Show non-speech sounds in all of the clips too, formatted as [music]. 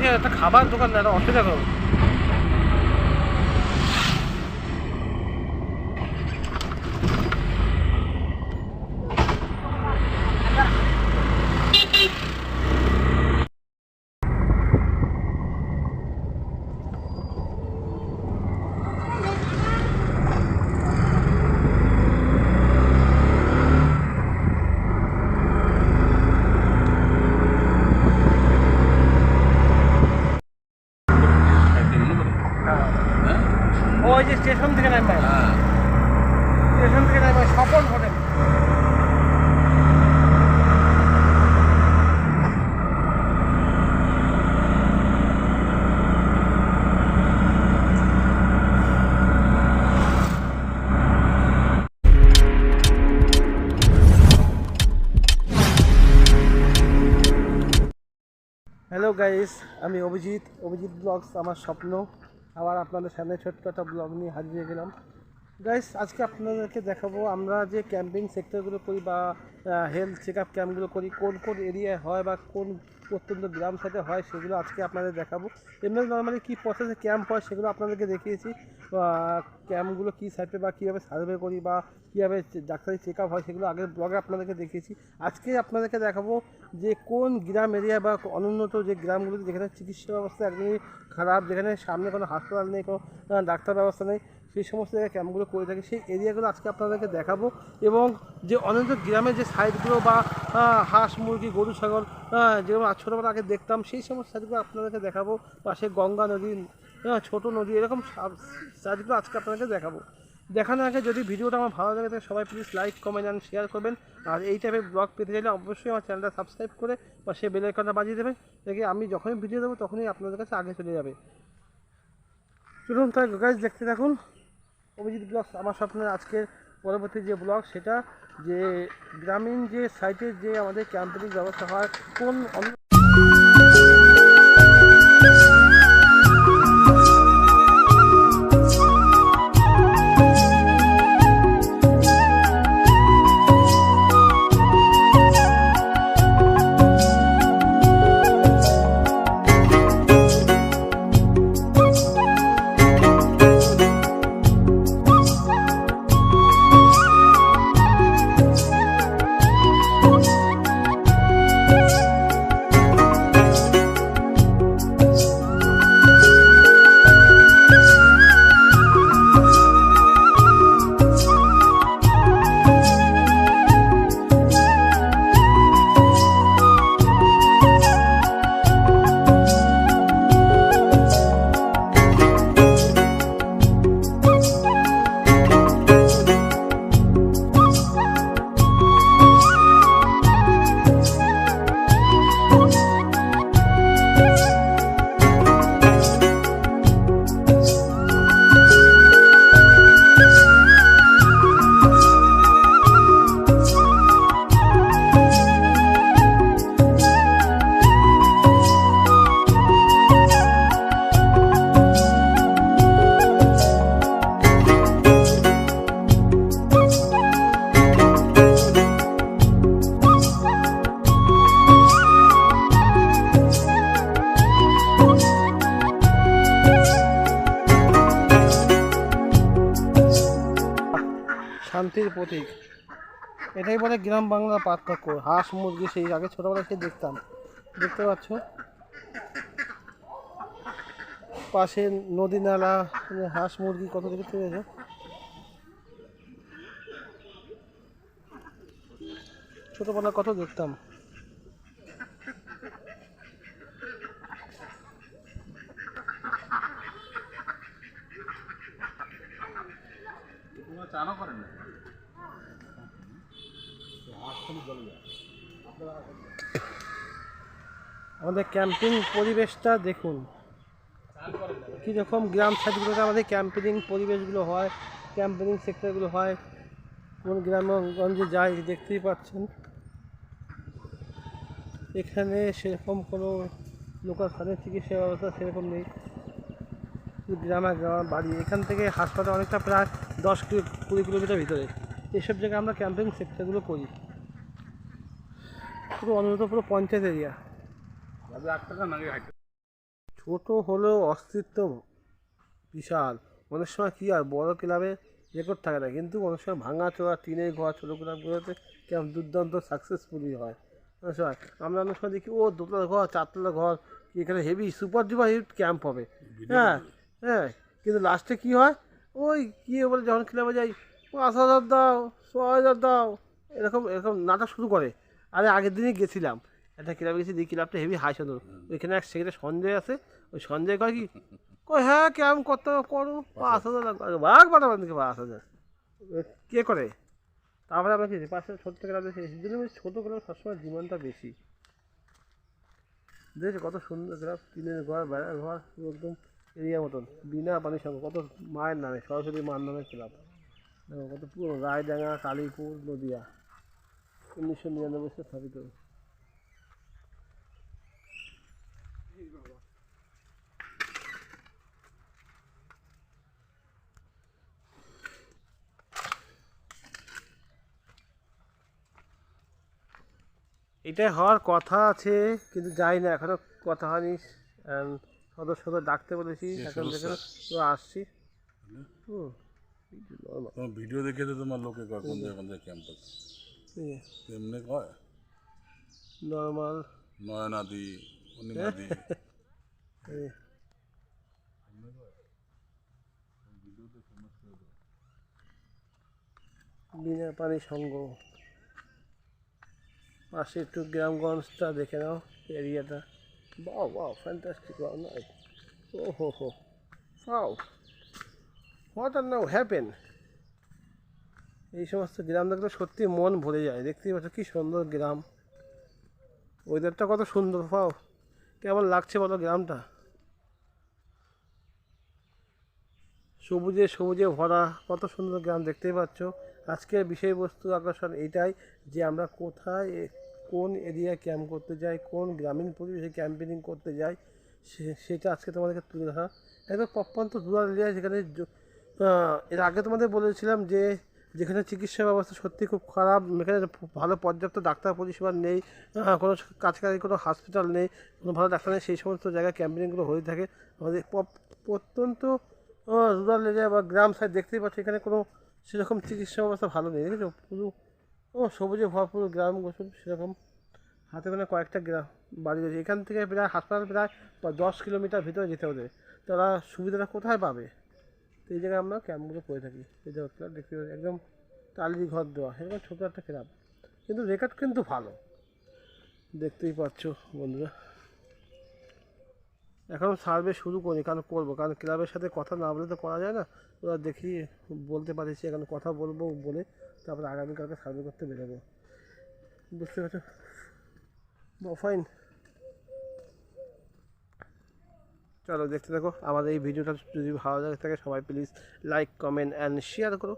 যেতে যে একটা খাবার দোকান না একটা অসুবিধা করো ওই গাইস আমি অভিজিৎ। অভিজিৎ ব্লগস আমার স্বপ্ন। আবার আপনাদের সামনে ছোট্ট একটা ব্লগ নিয়ে হাজির গেলাম। গাইস আজকে আপনাদেরকে দেখাবো আমরা যে ক্যাম্পিং সেক্টরগুলো করি বা হেলথ চেক আপ ক্যাম্পগুলো করি, কোন কোন এরিয়ায় হয় বা কোন প্রত্যন্ত গ্রাম সাইডে হয় সেগুলো আজকে আপনাদের দেখাবো। এমনি নর্মালি কী প্রসেসে ক্যাম্প হয় সেগুলো আপনাদেরকে দেখিয়েছি। ক্যাম্পগুলো কী সাইডে বা কীভাবে সার্ভে করি বা কীভাবে ডাক্তারি চেক আপ হয় সেগুলো আগের ব্লগে আপনাদেরকে দেখিয়েছি। আজকে আপনাদেরকে দেখাবো যে কোন গ্রাম এরিয়া বা অনুন্নত যে গ্রামগুলো যেখানে চিকিৎসা ব্যবস্থা একদমই খারাপ, যেখানে সামনে কোনো হাসপাতাল নেই, কোনো ডাক্তার ব্যবস্থা নেই সেই সমস্ত জায়গায় ক্যাম্পগুলো করে থাকি। সেই এরিয়াগুলো আজকে আপনাদেরকে দেখাবো এবং যে অনেক গ্রামের যে সাইডগুলো বা হাঁস, মুরগি, গরু, ছাগল যেরকম ছোটোবেলা আগে দেখতাম, সেই সমস্ত সাইডগুলো আপনাদেরকে দেখাবো। পাশে গঙ্গা নদী ছোটো নদী, এরকম সাইডগুলো আজকে আপনাদেরকে দেখাবো। দেখানোর আগে যদি ভিডিওটা আমার ভালো লাগে, তাহলে সবাই please like comment and share করবেন। আর এই টাইপের ব্লগ পেতে চাইলে অবশ্যই আমার চ্যানেলটা সাবস্ক্রাইব করে বা সে বেল আইকনটা বাজিয়ে দেবেন। দেখে আমি যখনই ভিডিও দেবো, তখনই আপনাদের কাছে আগে চলে যাবে। চলুন তাই গাইজ দেখতে থাকুন। অভিজিৎ ব্লগস, আমার স্বপ্নের আজকের পরবর্তী যে ব্লগ, সেটা যে গ্রামীণ যে সাইটের যে আমাদের ক্যাম্পেনিং ব্যবস্থা হয়, কোন অন্য প্রতীক। এটাই বলে গ্রাম বাংলার পার্থক্য। হাঁস, মুরগি, সেই আগে ছোটোবেলায় সে দেখতাম। দেখতে পাচ্ছ? পাশে নদী নালা, হাঁস, মুরগি কত কিছু রয়েছে ছোটোবেলা কত দেখতাম। করেন আমাদের ক্যাম্পিং পরিবেশটা দেখুন। কীরকম গ্রাম সাইডগুলোতে আমাদের ক্যাম্পিং পরিবেশগুলো হয় ক্যাম্পিং সেক্টরগুলো হয় কোন গ্রামগঞ্জে যাই দেখতেই পাচ্ছেন। এখানে সেরকম কোনো লোকাল স্থানীয় চিকিৎসা ব্যবস্থা সেরকম নেই। গ্রামে গ্রাম বাড়ি এখান থেকে হাসপাতাল অনেকটা প্রায় দশ কিলো কুড়ি কিলোমিটার ভিতরে। এইসব জায়গায় আমরা ক্যাম্পিং সেক্টরগুলো করি। পুরো অনুরোধ পুরো পঞ্চায়েত এরিয়া ছোট হলেও অস্তিত্ব বিশাল। অনেক সময় কী হয়, বড় ক্লাবে রেকর্ড থাকে না, কিন্তু অনেক সময় ভাঙা চোরা টিনের ঘর, ছোটো ক্লাবগুলোতে কেমন দুর্দান্ত সাকসেসফুলি হয়। অনেক সময় আমরা অনেক সময় দেখি, ও দুতলা ঘর, চারতলা ঘর এখানে heavy super duper hit camp হবে। হ্যাঁ হ্যাঁ কিন্তু লাস্টে কী হয়, ওই কী বলে, যখন ক্লাবে যাই, পাঁচ হাজার দাও, ছ হাজার দাও, এরকম এরকম নাটক শুরু করে। আরে আগের দিনই গেছিলাম। একটা ক্লাবে গেছি দেখি ক্লাবটা হেভি হাই সুন্দর। ওইখানে এক সেখানে সঞ্জয় আছে ওই সঞ্জয় কয় কি কই হ্যাঁ কেমন কত করো? পাঁচ হাজার ভাগ বাড়াবেন নাকি? পাঁচ হাজার। কে করে? তারপরে আমরা কি পাঁচশো ছোট্ট ক্লাবে সেই জন্য আমি ছোটো ক্লাবে সবসময় ডিমান্ডটা বেশি। দেখেছ কত সুন্দর ক্লাব টিনের ঘর বেড়ার ঘর একদম এরিয়া মতন। বিনা পানির সঙ্গে কত মায়ের নামে সরস্বতী মার নামে ক্লাব দেখো কত পুরো রায়ডাঙ্গা কালীপুর নদিয়া। উনিশশো নিরানব্বই সালে স্থাপিত এটা হওয়ার কথা আছে কিন্তু যাই না এখনও কথা হয়নি। আম, সদস্যদের ডাকতে বলেছি এখন সদস্য? দেখে তো আসছি। ভিডিও দেখে তো তোমার লোকে কয় কোন এমনি কয়? নর্মাল নয়নাদি অনিমাদি [laughs] বিনা পানি সঙ্গ। পাশে একটু গ্রামগঞ্জটা দেখে নাও এরিয়াটা। বাও বাও ফ্যান্টাস্টিক বাও নাইস ও হো হো। ফাও হোয়াট আর নাও হ্যাপেন এই সমস্ত গ্রাম দেখলে সত্যি মন ভরে যায়। দেখতেই পাচ্ছ কি সুন্দর গ্রাম। ওয়েদারটা কত সুন্দর পাও কেমন লাগছে বলো গ্রামটা? সবুজে সবুজে ভরা, কত সুন্দর গ্রাম দেখতেই পাচ্ছ। আজকের বিষয়বস্তু আকর্ষণ এটাই যে আমরা কোথায়, কোন এরিয়ায় ক্যাম্প করতে যাই, কোন গ্রামীণ পরিবেশে ক্যাম্পেনিং করতে যাই সেটা আজকে তোমাদেরকে তুলে ধরা। একদম প্রত্যন্ত রুরাল এরিয়া যেখানে এর আগে তোমাদের বলেছিলাম যে যেখানে চিকিৎসা ব্যবস্থা সত্যি খুব খারাপ, এখানে ভালো পর্যাপ্ত ডাক্তার পরিষেবা নেই কোনো কাছাকাছি কোনো হসপিটাল নেই, কোনো ভালো ডাক্তার নেই, সেই সমস্ত জায়গায় ক্যাম্পেনিংগুলো হয়ে থাকে। আমাদের প্রত্যন্ত রুরাল এরিয়া বা গ্রাম সাইড দেখতেই পাচ্ছি এখানে কোনো সেরকম চিকিৎসা ব্যবস্থা ভালো নেই। দেখেছ? পুরো, ও, সবুজে ভরপুর গ্রাম গোসল সেরকম। হাতে গোনা কয়েকটা গ্রাম, বাড়ি রয়েছে। এখান থেকে প্রায় হাসপাতাল প্রায় দশ কিলোমিটার ভিতরে যেতে হবে তারা সুবিধাটা কোথায় পাবে? তো এই জায়গায় আমরা ক্যাম্পগুলো করে থাকি। এই যে দেখতে একদম টালির ঘর দেওয়া। এরকম ছোটো একটা ক্লাব কিন্তু রেকর্ড কিন্তু ভালো। দেখতেই পাচ্ছ বন্ধুরা। এখন সার্ভে শুরু করি কারণ করব। কারণ ক্লাবের সাথে কথা না বলে তো করা যায় না। ওরা দেখি, বলতে পারিছি এখন কথা বলব বলে তারপরে আগামীকালকে সার্ভে করতে বেরোবো। বুঝতে পারছ? ফাইন চলো দেখতে থাকো। আমাদের এই ভিডিওটা যদি ভালো লাগে থাকে, সবাই please like comment and share করো।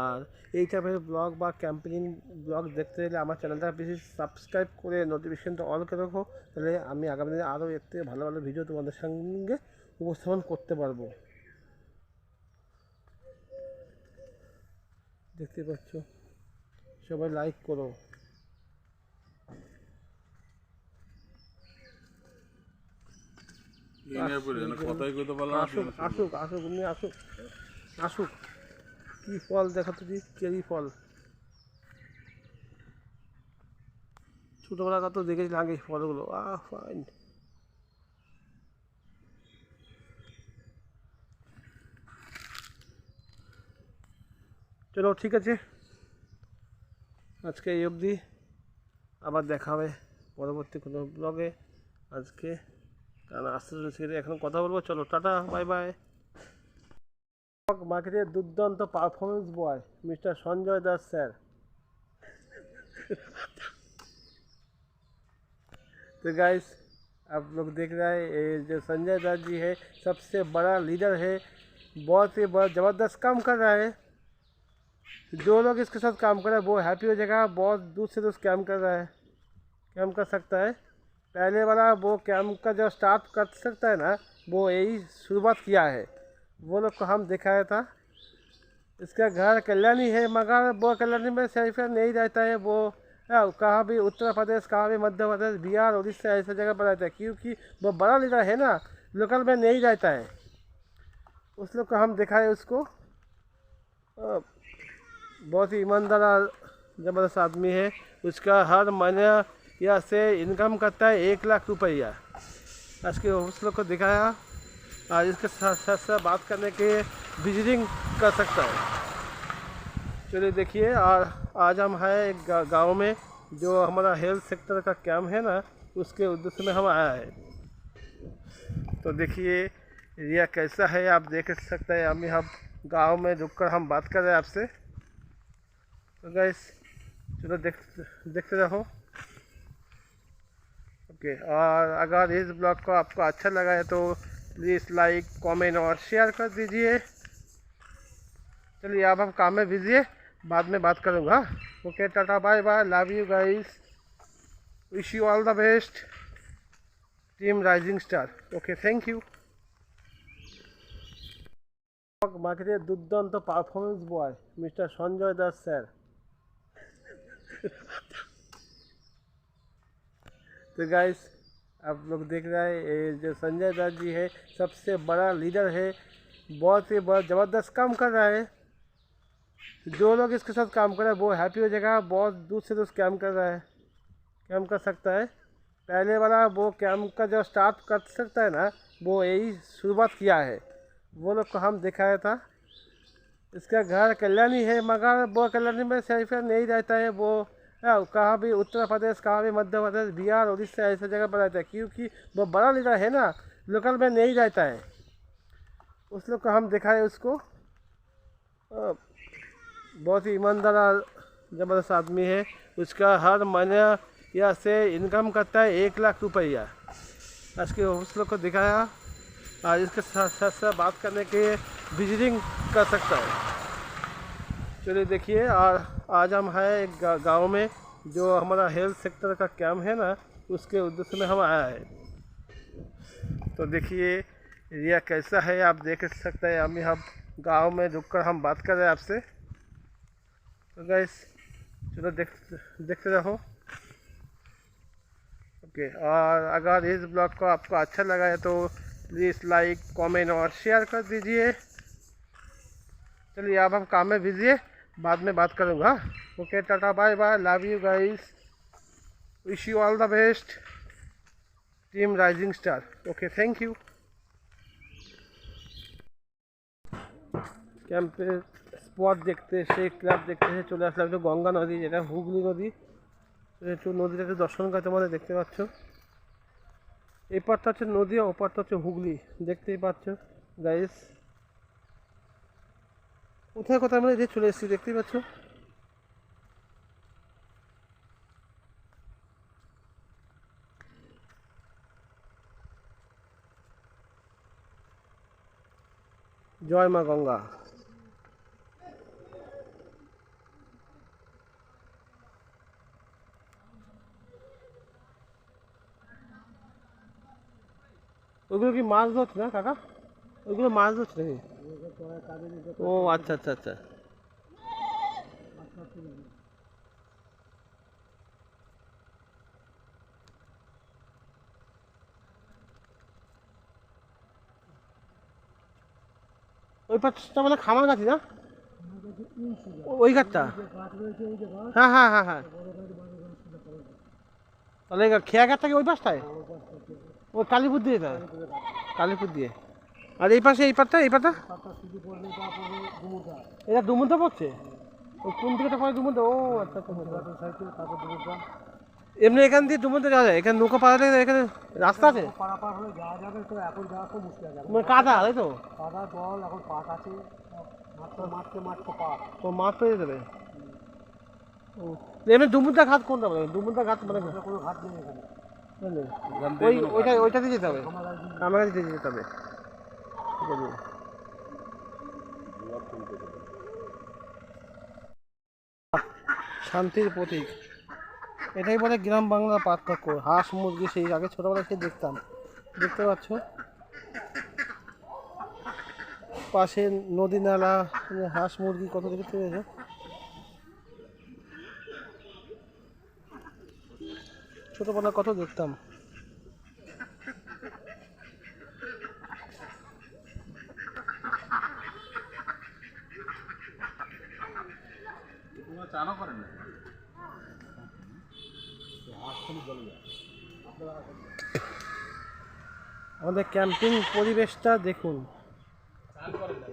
আর এই টাইপের ব্লগ বা ক্যাম্পেইন ব্লগ দেখতে গেলে আমার চ্যানেলটা প্লিজ সাবস্ক্রাইব করে নোটিফিকেশনটা অন করে রাখো। তাহলে আমি আগামী দিনে আরও এর থেকে ভালো ভালো ভিডিও তোমাদের সঙ্গে উপস্থাপন করতে পারব। দেখতে পাচ্ছ? সবাই লাইক করো এই নিয়ে পড়ে যেন কথাই কইতে পারলাম আসুক আসুক আসুক উনি আসুক আসুক। কি ফল দেখাতে দিই? চেরি ফল। ছোটোবেলা কত দেখেছি আগে ফলগুলো। আহ ফাইন চলো ঠিক আছে। আজকে এই অবধি। আবার দেখা হবে পরবর্তী কোনো ব্লগে আজকে কারণ আস্তে আস্তে এখন কথা বলবো চলো টাটা বাই বাই মার্কেটের দুর্দান্ত performance boy mister Sanjay Das sir तो गाइस आप लोग देख रहे हैं ये जो संजय दास जी है सबसे बड़ा लीडर है बहुत ही बड़ा ज़बरदस्त काम कर रहा है जो लोग इसके साथ काम कर रहे हैं वो हैप्पी हो जाएगा बहुत दूर से दूर काम कर रहा है काम कर सकता है पहले वाला वो कैम्प का जो स्टार्ट कर सकता है ना वो यही शुरुआत किया है। वो लोग को हम दिखाया था। इसका घर कल्याणी है मगर वो कल्याणी में सिर्फ़ नहीं रहता है वो हाँ, कहाँ भी उत्तर प्रदेश कहाँ भी मध्य प्रदेश बिहार उड़ीसा ऐसे जगह पर रहता है क्योंकि वो बड़ा लीडर है ना लोकल में नहीं रहता है। उस लोग को हम दिखाए उसको। बहुत ही ईमानदार ज़बरदस्त आदमी है। उसका हर महीने यहाँ से इनकम करता है एक लाख रुपया। आज के उस लोग को दिखाया। और इसके साथ साथ साथ बात करने के विजिटिंग कर सकता है। चलिए देखिए और आज हम हैं एक गाँव में, जो हमारा हेल्थ सेक्टर का कैम्प है ना, उसके उद्देश्य में हम आया है। तो देखिए एरिया कैसा है, आप देख सकते हैं अभी हम गाँव में रुककर हम बात कर रहे हैं आपसे। तो गैस चलो देख, देखते रहो। ओके और अगर इस ब्लॉग को आपको अच्छा लगा है तो प्लीज़ लाइक कमेंट और शेयर कर दीजिए चलिए अब हम काम में बिजी है बाद में बात करूँगा okay tata bye bye love you guys wish you all the best team rising star okay thank you মার্কেটের দুর্দান্ত performance boy mister Sanjay Das sir तो गाइस आप लोग देख रहे हैं, ये जो संजय दास जी है, सबसे बड़ा लीडर है, बहुत ही बहुत ज़बरदस्त काम कर रहा है। जो लोग इसके साथ काम कर रहे हैं, वो हैप्पी हो जाएगा, बहुत दूर से दूर काम कर रहा है। काम कर सकता है। पहले वाला वो कैम का जो स्टार्ट कर सकता है ना, वो यही शुरुआत किया है। वो लोग को हम दिखाया था। इसका घर कल्याणी है, मगर वो कल्याणी में सिर्फ़ नहीं रहता है, वो कहाँ भी उत्तर प्रदेश, कहाँ भी मध्य प्रदेश, बिहार, उड़ीसा, ऐसे जगह पर रहता है, क्योंकि वो बड़ा लीडर है ना, लोकल में नहीं रहता है। उस लोग को हम दिखाए उसको। बहुत ही ईमानदार ज़बरदस्त आदमी है। उसका हर महीने या से इनकम करता है एक लाख रुपया। आज के उस लोग को दिखाया। और इसके साथ साथ साथ बात करने के लिए विजिटिंग कर सकता है। चलिए देखिए आज हम हैं एक गाँव में, जो हमारा हेल्थ सेक्टर का कैम्प है ना, उसके उद्देश्य में हम आया है। तो देखिए एरिया कैसा है, आप देख सकते हैं, अभी हम गाँव में रुककर हम बात कर रहे हैं आपसे। तो गैस चलो देख देखते रहो ओके और अगर इस ब्लॉग को आपको अच्छा लगा है तो प्लीज़ लाइक कमेंट और शेयर कर दीजिए। चलिए, अब हम काम में बिज़ी है। बाद में बात करूँगा okay tata bye bye love you guys wish you all the best team rising star okay thank you ক্যাম্পের স্পট দেখতে সেই ক্লাব দেখতে এসে চলে আসলাম একটু গঙ্গা নদী যেটা হুগলি নদী তো একটু নদীটা একটু দর্শন করতে আমাদের দেখতে পাচ্ছ এই পারটা হচ্ছে নদী আর ওপারটা হচ্ছে হুগলি দেখতেই পাচ্ছ গাইস কোথায় কোথায় আমরা যে চলে এসেছি, দেখতেই পাচ্ছ? জয় মা গঙ্গা। ওইগুলো কি মাছ ধরছে না, কাকা? ওইগুলো মাছ ধরছে নাকি? ও আচ্ছা আচ্ছা আচ্ছা। ওই পাশটা মানে খামার গাছি না? ওই ঘাটটা হ্যাঁ হ্যাঁ হ্যাঁ হ্যাঁ। তাহলে খেয়া ঘাটটা কি ওই পাশটায়? ওই কালীপুর দিয়ে তাই কালীপুর দিয়ে। আর এই পাশে, এই পাটটা এই পাটটা? এটা ডুমুরটা পড়ছে? ও, কোন দিকেটা পড়ে ডুমুরটা ও আচ্ছা আচ্ছা এমনি এখান দিয়ে ডুমুরতে যাওয়া যায়? এখানে নৌকা পাড়া এখানে রাস্তা আছে? যাওয়া যাবে তো এখন যাওয়া খুব মুশকিল যাবে মানে কাদা, তাই তো? কাদা জল এখন পাট আছে পাট যেতে হবে ও, এমনি ডুমুরটা ঘাট কোনটা বলে? ডুমুরটা ঘাট মানে কোনো ঘাট নেই এখানে ওই, ওইটা ওইটা দিয়ে যেতে হবে। আমার কাছে যেতে হবে। আছে শান্তির প্রতীক। এটাই বলে গ্রাম বাংলার পার্থক্য। হাঁস, মুরগি, সেই আগে ছোটোবেলায় সে দেখতাম। দেখতে পাচ্ছ? পাশে নদী নালা, হাঁস, মুরগি, কত কিছু রয়েছে ছোটোবেলা কত দেখতাম। চানও করেন না। আমাদের ক্যাম্পিং পরিবেশটা দেখুন।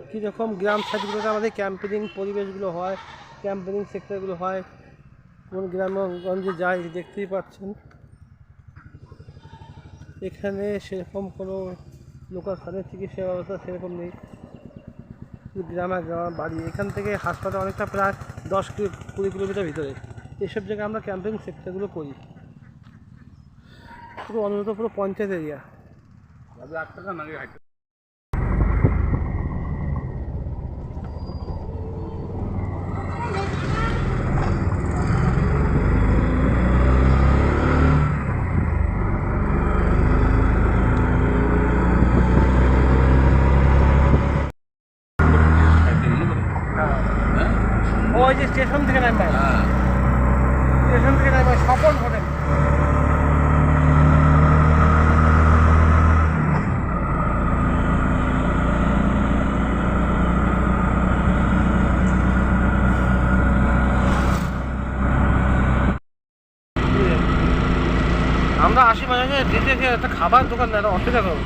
কীরকম গ্রাম সাইডগুলোতে আমাদের ক্যাম্পিং পরিবেশগুলো হয়, ক্যাম্পিং সেক্টরগুলো হয়, কোন গ্রামগঞ্জে যাই দেখতেই পাচ্ছেন। এখানে সেরকম কোনো লোকাল স্থানীয় চিকিৎসা ব্যবস্থা সেরকম নেই। গ্রামে বাড়ি, এখান থেকে হাসপাতাল অনেকটা প্রায় দশ কিলো কুড়ি কিলোমিটার ভিতরে। এসব জায়গায় আমরা ক্যাম্পিং সেক্টরগুলো করি। পুরো অন্তত পুরো পঞ্চায়েত এরিয়া যাবে আট টাকা নাকি হাইট ওই যে স্টেশন থেকে নামবে। হ্যাঁ। স্টেশন থেকে নামবে সফল হোটেল। আমরা আসি মাঝে মাঝে দিতে একটা খাবার দোকান না অসুবিধা করব